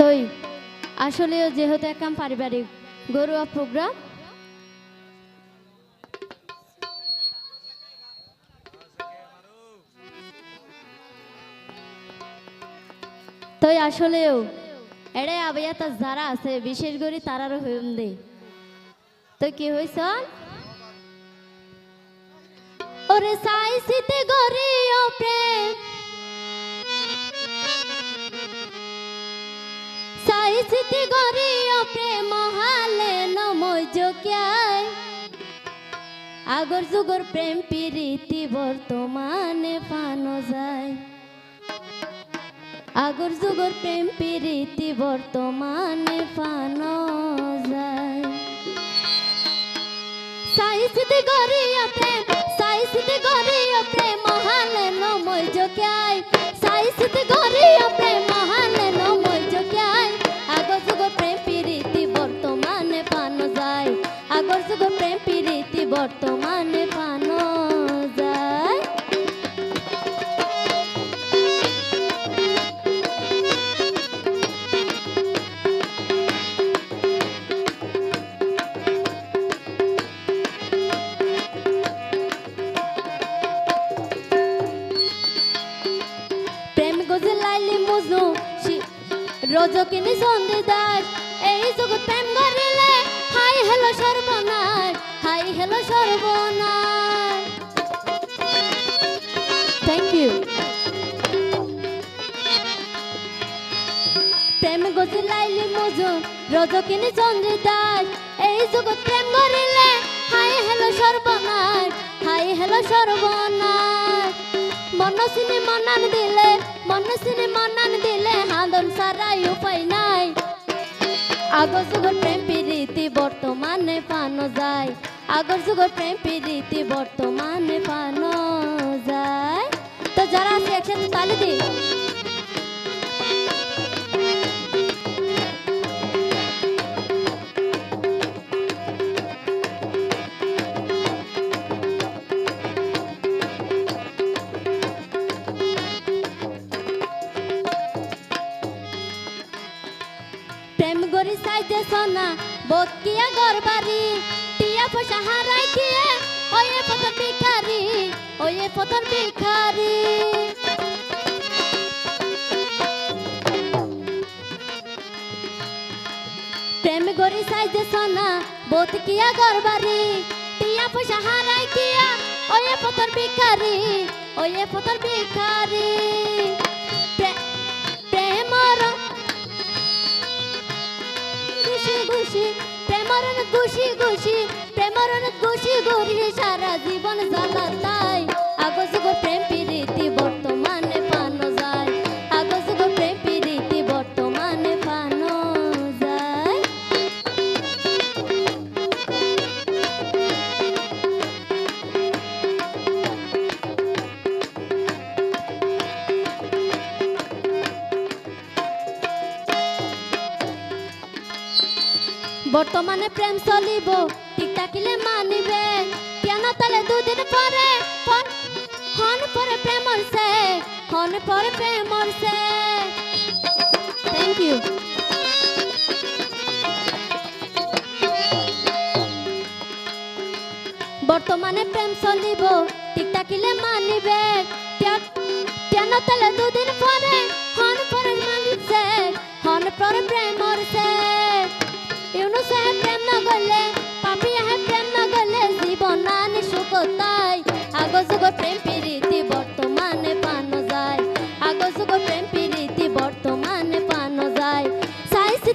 তই আসলেও যেহেতু একাম পারিবারিক ঘরোয়া প্রোগ্রাম, তই আসলেও এড়ে আবাইয়া তার যারা আছে, বিশেষ করে তারারও হইম দে। তো কি হইছ? ওরে সাইসিতে গরি ও প্রেম সাইসিতে গরি ও প্রেম হালে নময় আগর যুগর প্রেম প্রীতি বর্তমানে পানো যায়। আগর যুগর প্রেম প্রীতি বর্তমানে পানো যায়। সাইসিতে গরিয়া প্রেম বর্তমানে পানো যায়। প্রেম গজে লাইলি মজনু রজকিনী সন্ধিদার এই জগৎ প্রেম গরিলে হাই হেলো সর্বনাশ, হাই হেলো সর্বনাশ। থ্যাংক ইউ প্রেম গজে লাইলি মজনু রজকিনী সন্ধিদার এই জগৎ প্রেম গরিলে হাই হেলো সর্বনাশ, হাই হেলো সর্বনাশ। মনসিনে মনান দিলে, মনসিনে মনান দিলে, হাঁদন সারাই উপায় নাই। আগর যুগর প্রেম পানো যায়। আগর যুগর প্রেম প্রীতি বর্তমানে পানো যায়। তো যারা আছে একসাথে তালি দি প্রেম গরি সাইজে সোনা বকিয়া গরবারি, টিয়া পয়সা হারাই কিয়ে ওয়ে পতর ভিখারি, ওয়ে পতর ভিখারি। প্রেম গরি সাইজে সোনা বকিয়া গরবারি, টিয়া পয়সা হারাই কিয়া ওয়ে পতর ভিখারি, ওয়ে পতর ভিখারি। প্রেমরন বর্তমানে প্রেম চলিব, ঠিক থাকিলে মানিবে। কেন তালে দুদিন পরে হন পরে প্রেম মরছে হন পরে প্রেম মরছে থ্যাংক ইউ বর্তমানে প্রেম চলিব, ঠিক থাকিলে মানিবে। কেন তালে দুদিন পরে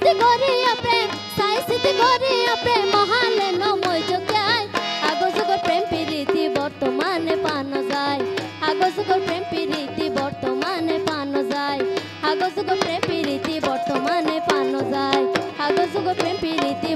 সিদ্ধি করিয়া প্রেম সাই সিদ্ধি করিয়া প্রেম মহালে নময় যোগ্যায় আগো যুগর প্রেম প্রীতি বর্তমানে পানো যায়। আগো যুগর প্রেম প্রীতি বর্তমানে পানো যায়। আগো যুগর প্রেম প্রীতি বর্তমানে পানো যায়। আগো যুগর প্রেম প্রীতি